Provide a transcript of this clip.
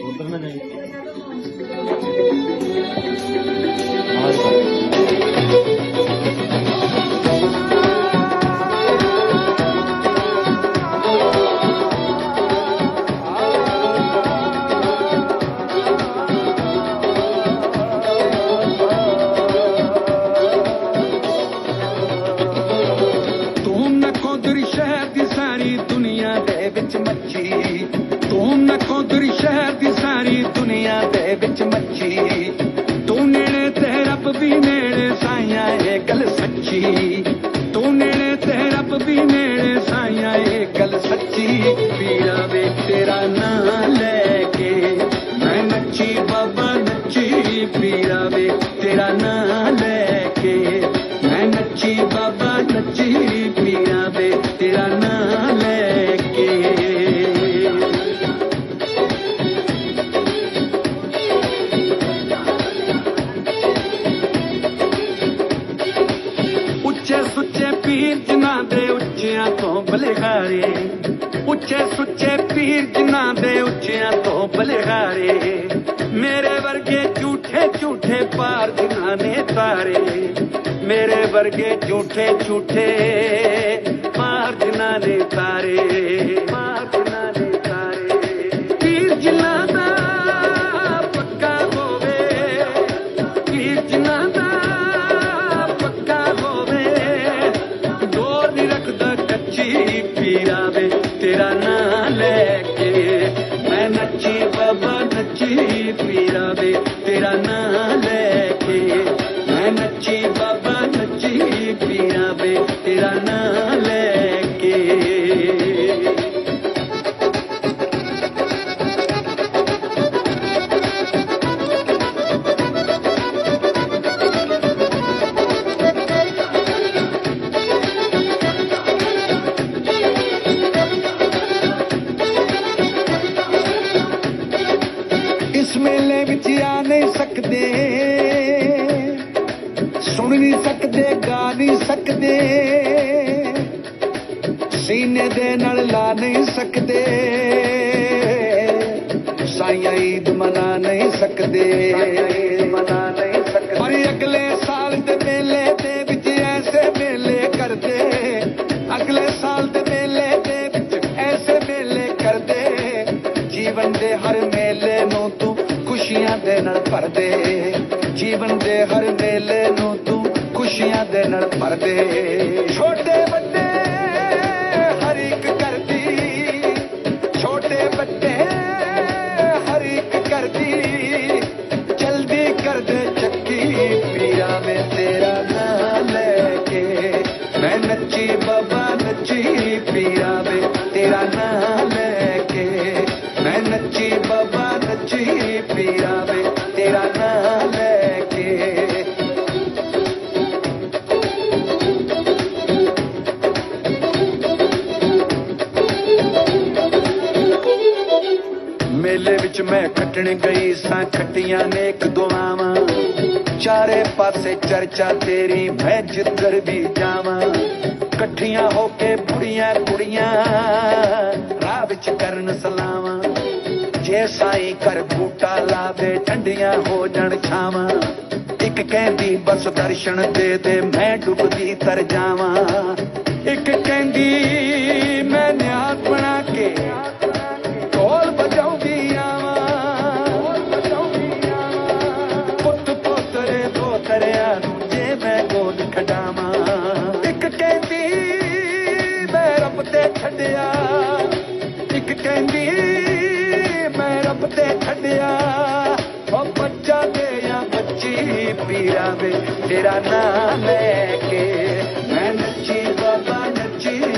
ਉਧਰ ਨਾ ਜਾਈ। ਤੂੰ ਨਕੋਦਰ ਸ਼ਹਿਰ ਦੀ ਸਾਰੀ ਦੁਨੀਆ ਦੇ ਵਿੱਚ ਮੱਛੀ। ਤੂੰ ਨਕੋਦਰ ਦ੍ਰਿਸ਼ ਵਿੱਚ ਮੱਛੀ। ਤੂੰ ਨੇੜੇ ਤੇ ਰੱਬ ਵੀ ਨੇੜੇ ਸਾਈਆਂ, ਇਹ ਗੱਲ ਸੱਚੀ। ਤੂੰ ਨੇੜੇ ਤੇ ਰੱਬ ਵੀ ਨੇੜੇ ਸਾਈਆਂ, ਇਹ ਗੱਲ ਸੱਚੀ। ਪੀੜਾ ਉੱਚਿਆਂ ਤੋਂ ਬਲਿਹਾਰੇ, ਉੱਚੇ ਸੁੱਚੇ ਪੀਰ ਜਿਨ੍ਹਾਂ ਦੇ ਉੱਚਿਆਂ ਤੋਂ ਬਲਿਹਾਰੇ, ਮੇਰੇ ਵਰਗੇ ਝੂਠੇ ਝੂਠੇ ਪਾਰ ਜਿਨ੍ਹਾਂ ਨੇ ਤਾਰੇ, ਮੇਰੇ ਵਰਗੇ ਝੂਠੇ ਝੂਠੇ ਪਾਰ ਜਿਨ੍ਹਾਂ ਨੇ ਤਾਰੇ ਪਾਰ ਤੇਰਾ ਨਾਂ ਲੈ ਕੇ ਮੈਂ ਨੱਚੀ ਵਿੱਚ ਆ ਨਹੀਂ ਸਕਦੇ। ਸੁਣ ਨਹੀਂ ਸਕਦੇ, ਗਾ ਨਹੀਂ ਸਕਦੇ। ਸੀਨੇ ਦੇ ਨਾਲ ਲਾ ਨਹੀਂ ਸਕਦੇ। ਸਾਈਆਂ ਈਦ ਮਨਾ ਨਹੀਂ ਸਕਦੇ। ਮਨਾ ਨਹੀਂ ਸਕਦੇ ਦੇ ਨਾਲ ਭਰ ਦੇ ਜੀਵਨ ਦੇ ਹਰ ਮੇਲੇ ਨੂੰ ਤੂੰ ਖੁਸ਼ੀਆਂ ਦੇ ਨਾਲ ਭਰ ਦੇ ਛੋਟੇ ਵੱਡੇ ਹਰ ਇੱਕ ਕਰਦੀ, ਛੋਟੇ ਵੱਡੇ ਹਰ ਇੱਕ ਕਰਦੀ, ਜਲਦੀ ਕਰ ਦੇ ਚੱਕੀ, ਪੀਰਾ ਮੈਂ ਤੇਰਾ ਨਾਂ ਲੈ ਕੇ। ਮੈਂ ਨੱਚੀ, ਬਾਬਾ ਨੱਚੀ, ਪੀਰਾ ਵੇ ਮੇਲੇ ਵਿੱਚ ਮੈਂ ਖੱਟਣ ਗਈ, ਸਾਂ ਖੱਟੀਆਂ ਨੇ ਇੱਕ ਦੁਆਵਾਂ। ਚਾਰੇ ਪਾਸੇ ਚਰਚਾ ਤੇਰੀ, ਮੈਂ ਜਿੱਧਰ ਵੀ ਜਾਵਾਂ। ਇਕੱਠੀਆਂ ਹੋ ਕੇ ਬੁੜੀਆਂ ਕੁੜੀਆਂ ਰਾਹ ਵਿੱਚ ਕਰਨ ਸਲਾਵਾਂ। ਜੇ ਸਾਈ ਕਰ ਬੂਟਾ ਲਾਵੇ, ਠੰਡੀਆਂ ਹੋ ਜਾਣ ਛਾਵਾਂ। ਇੱਕ ਕਹਿੰਦੀ, ਬਸ ਦਰਸ਼ਨ ਦੇ ਦੇ, ਮੈਂ ਡੁੱਬਦੀ ਤਰ ਜਾਵਾਂ। ਛੱਡਿਆ ਉਹ ਬੱਚਾ ਤੇ ਆ ਬੱਚੀ ਪੀਰਾ ਦੇ ਤੇਰਾ ਨਾਂ ਲੈ ਕੇ